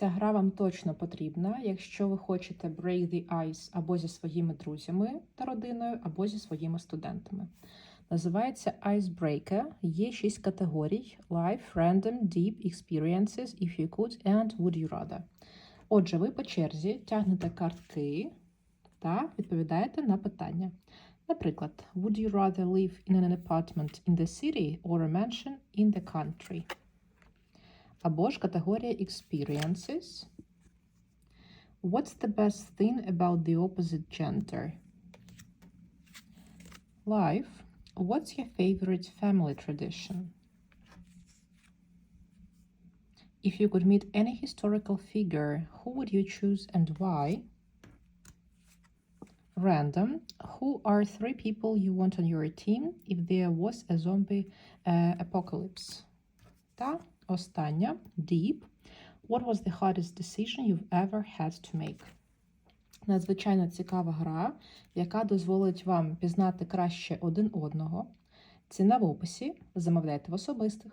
Ця гра вам точно потрібна, якщо ви хочете break the ice або зі своїми друзями та родиною, або зі своїми студентами. Називається Icebreaker. Є шість категорій: Life, Random, Deep, Experiences, If You Could and Would You Rather. Отже, ви по черзі тягнете картки та відповідаєте на питання. Наприклад, Would you rather live in an apartment in the city or a mansion in the country? Або ж категорія Experiences. What's the best thing about the opposite gender? Life. What's your favorite family tradition? If you could meet any historical figure, who would you choose and why? Random. Who are three people you want on your team if there was a zombie uh, apocalypse? Та Остання Deep. What was the hardest decision you've ever had to make? Надзвичайно цікава гра, яка дозволить вам пізнати краще один одного. Ціна в описі. Замовляйте в особистих.